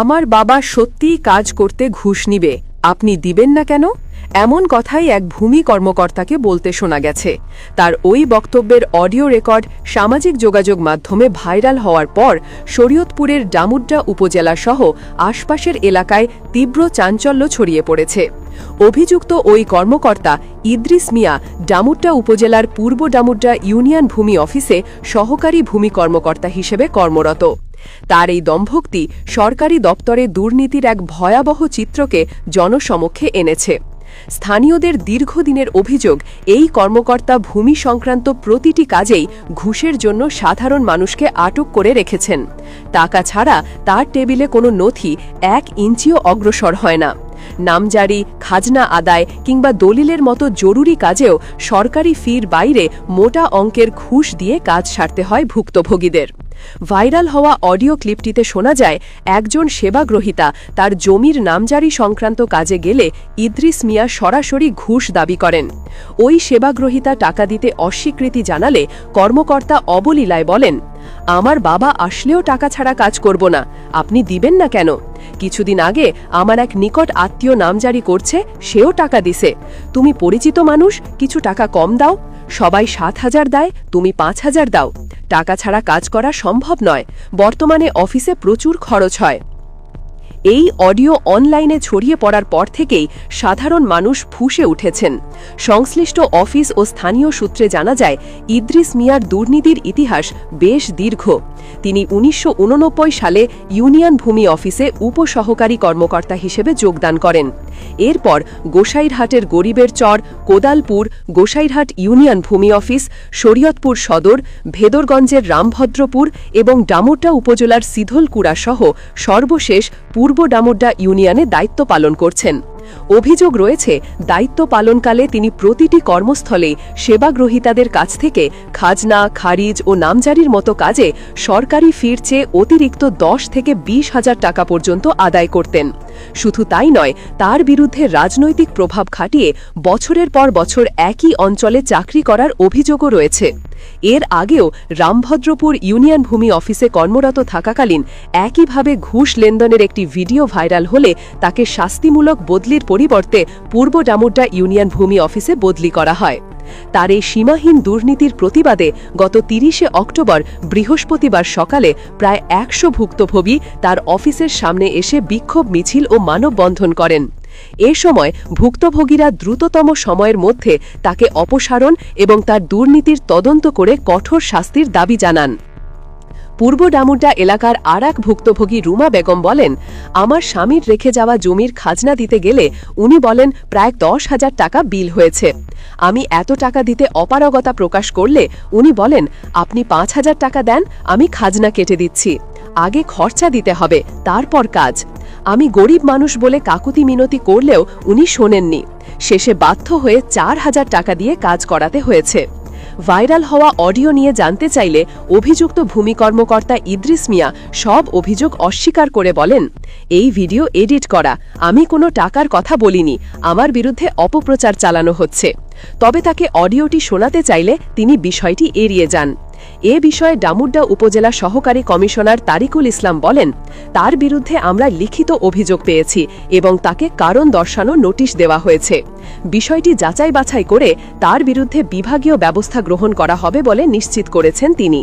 আমার বাবা সত্যিই কাজ করতে ঘুষ নিবে, আপনি দিবেন না কেন? এমন কথাই এক ভূমি কর্মকর্তাকে বলতে শোনা গেছে। তার ওই বক্তব্যের অডিও রেকর্ড সামাজিক যোগাযোগ মাধ্যমে ভাইরাল হওয়ার পর শরীয়তপুরের ডামুড্ডা উপজেলা সহ আশপাশের এলাকায় তীব্র চাঞ্চল্য ছড়িয়ে পড়েছে। অভিযুক্ত ওই কর্মকর্তা ইদ্রিস মিয়া ডামুড্ডা উপজেলার পূর্ব ডামুড্ডা ইউনিয়ন ভূমি অফিসে সহকারী ভূমি কর্মকর্তা হিসেবে কর্মরত। তার এই দম্ভক্তি সরকারি দপ্তরে দুর্নীতির এক ভয়াবহ চিত্রকে জনসমক্ষে এনেছে। স্থানীয়দের দীর্ঘদিনের অভিযোগ, এই কর্মকর্তা ভূমি সংক্রান্ত প্রতিটি কাজেই ঘুষের জন্য সাধারণ মানুষকে আটক করে রেখেছেন। টাকা ছাড়া তার টেবিলে কোনো নথি এক ইঞ্চিও অগ্রসর হয় না। নামজারি, খাজনা আদায় কিংবা দলিলের মতো জরুরি কাজেও সরকারি ফির বাইরে মোটা অঙ্কের ঘুষ দিয়ে কাজ সারতে হয় ভুক্তভোগীদের। ভাইরাল হওয়া অডিও ক্লিপটিতে শোনা যায়, একজন সেবাগ্রহীতা তার জমির নামজারি সংক্রান্ত কাজে গেলে ইদ্রিস মিয়া সরাসরি ঘুষ দাবি করেন। ওই সেবাগ্রহীতা টাকা দিতে অস্বীকৃতি জানালে কর্মকর্তা অবলীলায় বলেন, আমার বাবা আসলেও টাকা ছাড়া কাজ করব না, আপনি দিবেন না কেন? কিছুদিন আগে আমার এক নিকট আত্মীয় নাম জারি করছে, সেও টাকা দিছে। তুমি পরিচিত মানুষ, কিছু টাকা কম দাও। সবাই সাত হাজার দেয়, তুমি পাঁচ হাজার দাও। টাকা ছাড়া কাজ করা সম্ভব নয়। বর্তমানে অফিসে প্রচুর খরচ হয়। এই অডিও অনলাইনে ছড়িয়ে পড়ার পর থেকেই সাধারণ মানুষ ফুঁসে উঠেছেন। সংশ্লিষ্ট অফিস ও স্থানীয় সূত্রে জানা যায়, ইদ্রিস মিয়ার দুর্নীতির ইতিহাস বেশ দীর্ঘ। তিনি উনিশশো উননব্বই সালে ইউনিয়ন ভূমি অফিসে উপসহকারী কর্মকর্তা হিসেবে যোগদান করেন। এরপর গোসাইরহাটের গরিবের চর, কোদালপুর, গোসাইরহাট ইউনিয়ন ভূমি অফিস, শরীয়তপুর সদর, ভেদরগঞ্জের রামভদ্রপুর এবং ডামোটা উপজেলার সিধলকুড়া সহ সর্বশেষ পূর্ব ডামুড্ডা ইউনিয়নে দায়িত্ব পালন করছেন। অভিযোগ রয়েছে, দায়িত্ব পালনকালে তিনি প্রতিটি কর্মস্থলে সেবাগ্রহীতাদের কাছ থেকে খাজনা, খারিজ ও নামজারির মতো কাজে সরকারি ফির চেয়ে অতিরিক্ত দশ থেকে বিশ হাজার টাকা পর্যন্ত আদায় করতেন। শুধু তাই নয়, তার বিরুদ্ধে রাজনৈতিক প্রভাব খাটিয়ে বছরের পর বছর একই অঞ্চলে চাকরি করার অভিযোগও রয়েছে। এর আগেও রামভদ্রপুর ইউনিয়ন ভূমি অফিসে কর্মরত থাকাকালীন একইভাবে ঘুষ লেনদেনের একটি ভিডিও ভাইরাল হলে তাকে শাস্তিমূলক বদলির পরিবর্তে পূর্ব ডামুড্ডা ইউনিয়ন ভূমি অফিসে বদলি করা হয়। তার এই সীমাহীন দুর্নীতির প্রতিবাদে গত তিরিশে অক্টোবর বৃহস্পতিবার সকালে প্রায় একশো ভুক্তভোগী তার অফিসের সামনে এসে বিক্ষোভ মিছিল ও মানববন্ধন করেন। এ সময় ভুক্তভোগীরা দ্রুততম সময়ের মধ্যে তাকে অপসারণ এবং তার দুর্নীতির তদন্ত করে কঠোর শাস্তির দাবি জানান। পূর্ব ডামুড্ডা এলাকার আর এক ভুক্তভোগী রুমা বেগম বলেন, আমার স্বামীর রেখে যাওয়া জমির খাজনা দিতে গেলে উনি বলেন প্রায় দশ হাজার টাকা বিল হয়েছে। আমি এত টাকা দিতে অপারগতা প্রকাশ করলে উনি বলেন, আপনি পাঁচ হাজার টাকা দেন, আমি খাজনা কেটে দিচ্ছি। আগে খরচা দিতে হবে, তারপর কাজ। আমি গরিব মানুষ বলে কাকুতি মিনতি করলেও উনি শোনেননি। শেষে বাধ্য হয়ে চার হাজার টাকা দিয়ে কাজ করাতে হয়েছে। ভাইরাল হওয়া অডিও নিয়ে জানতে চাইলে অভিযুক্ত ভূমি কর্মকর্তা ইদ্রিস মিয়া সব অভিযোগ অস্বীকার করে বলেন, এই ভিডিও এডিট করা। আমি কোনো টাকার কথা বলিনি। আমার বিরুদ্ধে অপপ্রচার চালানো হচ্ছে। তবে তাকে অডিওটি শোনাতে চাইলে তিনি বিষয়টি এড়িয়ে যান। এ বিষয়ে ডামুড্ডা উপজেলা সহকারী কমিশনার তারিকুল ইসলাম বলেন, তার বিরুদ্ধে আমরা লিখিত অভিযোগ পেয়েছি এবং তাকে কারণ দর্শানো নোটিশ দেওয়া হয়েছে। বিষয়টি যাচাই বাছাই করে তার বিরুদ্ধে বিভাগীয় ব্যবস্থা গ্রহণ করা হবে বলে নিশ্চিত করেছেন তিনি।